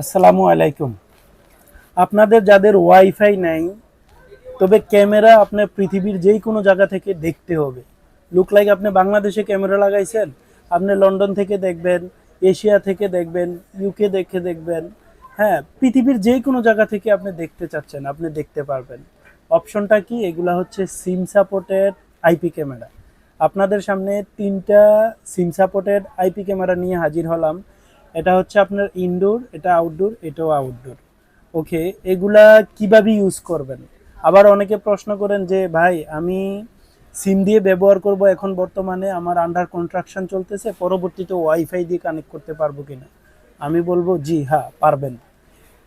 আসসালামু আলাইকুম। আপনাদের যাদের ওয়াইফাই নাই, তবে ক্যামেরা আপনার পৃথিবীর যেই কোনো জায়গা থেকে দেখতে হবে। লুক লাইক আপনি বাংলাদেশে ক্যামেরা লাগাইছেন, আপনি লন্ডন থেকে দেখবেন, এশিয়া থেকে দেখবেন ইউকে দেখে দেখবেন হ্যাঁ পৃথিবীর যেই কোনো জায়গা থেকে আপনি দেখতে চাচ্ছেন, আপনি দেখতে পারবেন। অপশনটা কি? এগুলা হচ্ছে সিম সাপোর্টেড আইপি ক্যামেরা। আপনাদের সামনে তিনটা সিম সাপোর্টেড আইপি ক্যামেরা নিয়ে হাজির হলাম। এটা হচ্ছে আপনার ইনডোর এটা আউটডোর এটাও আউটডোর ওকে এগুলা কীভাবে ইউজ করবেন? আবার অনেকে প্রশ্ন করেন যে, ভাই, আমি সিম দিয়ে ব্যবহার করব এখন বর্তমানে, আমার আন্ডার কন্ট্রাকশন চলতেছে, পরবর্তীতে ওয়াইফাই দিয়ে কানেক্ট করতে পারব কিনা? আমি বলব, জি হ্যাঁ পারবেন।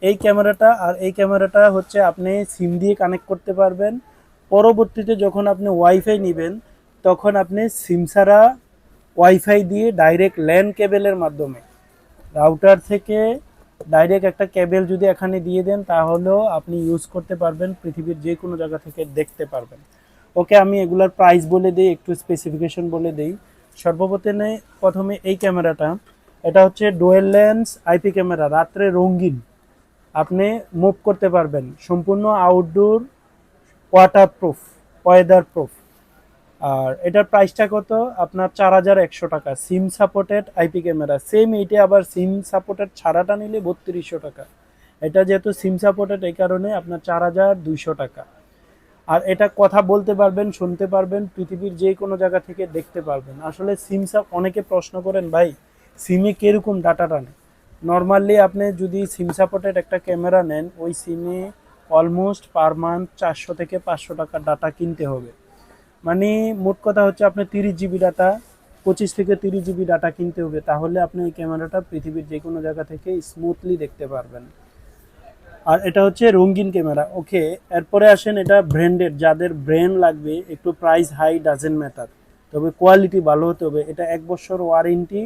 এই ক্যামেরাটা, আর এই ক্যামেরাটা হচ্ছে আপনি সিম দিয়ে কানেক্ট করতে পারবেন। পরবর্তীতে যখন আপনি ওয়াইফাই নেবেন, তখন আপনি সিম ছাড়া ওয়াইফাই দিয়ে ডাইরেক্ট ল্যান্ড কেবেলের মাধ্যমে। রাউটার থেকে ডাইরেক্ট একটা কেবেল যদি এখানে দিয়ে দেন, তাহলেও আপনি ইউজ করতে পারবেন, পৃথিবীর যে কোনো জায়গা থেকে দেখতে পারবেন। ওকে, আমি এগুলার প্রাইস বলে দিই, একটু স্পেসিফিকেশন বলে দিই। সর্বপ্রথমে, প্রথমে এই ক্যামেরাটা এটা হচ্ছে ডোয়েল লেন্স আইপি ক্যামেরা রাত্রে রঙিন। আপনি মুভ করতে পারবেন। সম্পূর্ণ outdoor waterproof weatherproof আর এটার প্রাইসটা কত? আপনার চার হাজার একশো টাকা। SIM supported IP camera same এইটা আবার সিম সাপোর্টেড ছাড়াটা নিলে বত্রিশশো টাকা। এটা যেহেতু সিম সাপোর্টেড এই কারণে আপনার চার হাজার দুইশো টাকা। আর এটা কথা বলতে পারবেন, শুনতে পারবেন, পৃথিবীর যে কোনো জায়গা থেকে দেখতে পারবেন। আসলে সিম সাপ অনেকে প্রশ্ন করেন, ভাই সিমে কীরকম ডাটা টানে নর্মালি আপনি যদি সিম সাপোর্টেড একটা ক্যামেরা নেন, ওই সিমে অলমোস্ট পার মান্থ চারশো থেকে পাঁচশো টাকা ডাটা কিনতে হবে। মানে মোট কথা হচ্ছে আপনার তিরিশ জিবি ডাটা পঁচিশ থেকে তিরিশ জিবি ডাটা কিনতে হবে, তাহলে আপনি এই ক্যামেরাটা পৃথিবীর যে কোনো জায়গা থেকে স্মুথলি দেখতে পারবেন। আর এটা হচ্ছে রঙিন ক্যামেরা ওকে এরপরে আসেন এটা ব্র্যান্ডেড যাদের ব্র্যান্ড লাগবে, একটু প্রাইস হাই ডাজেন্ট ম্যাটার তবে কোয়ালিটি ভালো হতে হবে, এটা এক বছর ওয়ারেন্টি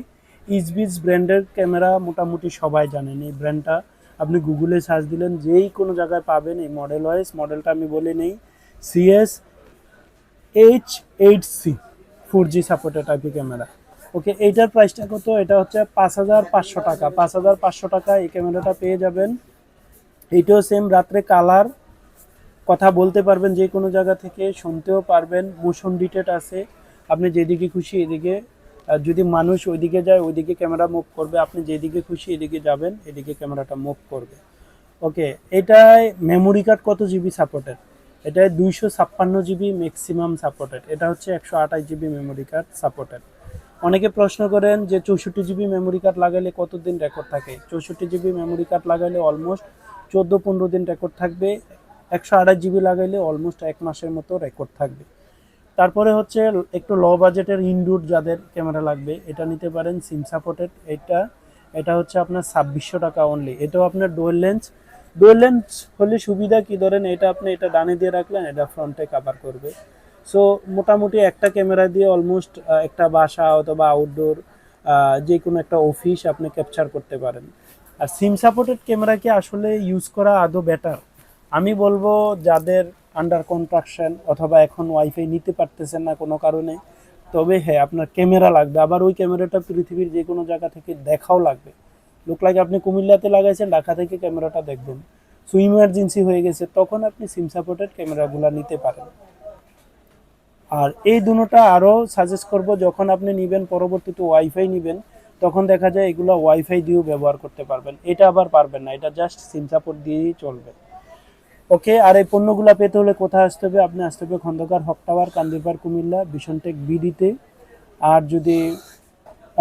ইসবিস ব্র্যান্ডের ক্যামেরা মোটামুটি সবাই জানেন এই ব্র্যান্ডটা আপনি গুগলে সার্চ দিলেন, যেই কোনো জায়গায় পাবেন এই মডেল ওয়াইজ মডেলটা আমি বলে নেই। CS H eight C four G supported IP camera okay এইটার প্রাইসটা কত? এটা হচ্ছে পাঁচ হাজার পাঁচশো টাকা। পাঁচ হাজার পাঁচশো টাকা এই ক্যামেরাটা পেয়ে যাবেন। এইটাও সেম রাত্রে কালার কথা বলতে পারবেন যে কোনো জায়গা থেকে, শুনতেও পারবেন মোশন ডিটেট আছে। আপনি যেদিকে খুশি এদিকে যদি মানুষ ওইদিকে যায়, ওইদিকে ক্যামেরা মুভ করবে। আপনি যেদিকে খুশি এদিকে যাবেন, এদিকে ক্যামেরাটা মুভ করবে। ওকে এটায় মেমোরি কার্ড কত জিবি সাপোর্টেড এটায় দুইশো ছাপ্পান্ন জিবি ম্যাক্সিমাম সাপোর্টেড এটা হচ্ছে একশো আঠাশ জিবি মেমোরি কার্ড সাপোর্টেড অনেকে প্রশ্ন করেন যে চৌষট্টি জিবি মেমোরি কার্ড লাগালে কতদিন রেকর্ড থাকে? চৌষট্টি জিবি মেমোরি কার্ড লাগালে অলমোস্ট চোদ্দ পনেরো দিন রেকর্ড থাকবে। একশো আঠাশ জিবি লাগাইলে অলমোস্ট এক মাসের মতো রেকর্ড থাকবে। তারপরে হচ্ছে একটু লো বাজেটের ইনডোর যাদের ক্যামেরা লাগবে, এটা নিতে পারেন সিম সাপোর্টেড এটা এটা হচ্ছে আপনার ছাব্বিশশো টাকা অনলি এটাও আপনার ডোয়েল লেন্স ডোয়েল হলে সুবিধা কি? ধরেন এটা আপনি এটা ডানে দিয়ে রাখলেন, এটা ফ্রন্টে কাভার করবে। সো মোটামুটি একটা ক্যামেরা দিয়ে অলমোস্ট একটা বাসা অথবা আউটডোর যে কোনো একটা অফিস আপনি ক্যাপচার করতে পারেন। আর সিম সাপোর্টেড ক্যামেরা কি আসলে ইউজ করা আদৌ বেটার আমি বলব যাদের আন্ডার কনস্ট্রাকশন অথবা এখন ওয়াইফাই নিতে পারতেছেন না কোনো কারণে, তবে হ্যাঁ আপনার ক্যামেরা লাগবে। আবার ওই ক্যামেরাটা পৃথিবীর যে কোনো জায়গা থেকে দেখাও লাগবে। লোক লাগে আপনি কুমিল্লাতে লাগাইছেন, ঢাকা থেকে ক্যামেরাটা দেখবেন। সো ইমার্জেন্সি হয়ে গেছে, তখন আপনি সিম সাপোর্টেড ক্যামেরাগুলো নিতে পারেন। আর এই দুটোটা আরও সাজেস্ট করব, যখন আপনি নেবেন, পরবর্তীতে ওয়াইফাই নেবেন, তখন দেখা যায় এগুলো ওয়াইফাই দিয়েও ব্যবহার করতে পারবেন। এটা আবার পারবেন না, এটা জাস্ট সিম সাপোর্ট দিয়েই চলবে। ওকে আর এই পণ্যগুলো পেতে হলে কোথায় আসতে হবে? আপনি আসতে হবে খন্দকার হক টাওয়ার কান্দিরপার কুমিল্লা, বিশনটেক, বিডিতে। আর যদি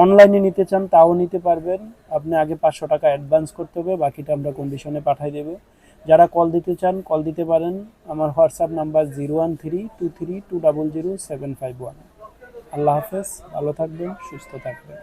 অনলাইনে নিতে চান, তাও নিতে পারবেন। আপনি আগে পাঁচশো টাকা অ্যাডভান্স করতে হবে, বাকিটা আমরা কন্ডিশনে পাঠিয়ে দেবো। যারা কল দিতে চান কল দিতে পারেন। আমার WhatsApp number zero one three two three two double zero seven five one আল্লাহ হাফেজ ভালো থাকবেন সুস্থ থাকবেন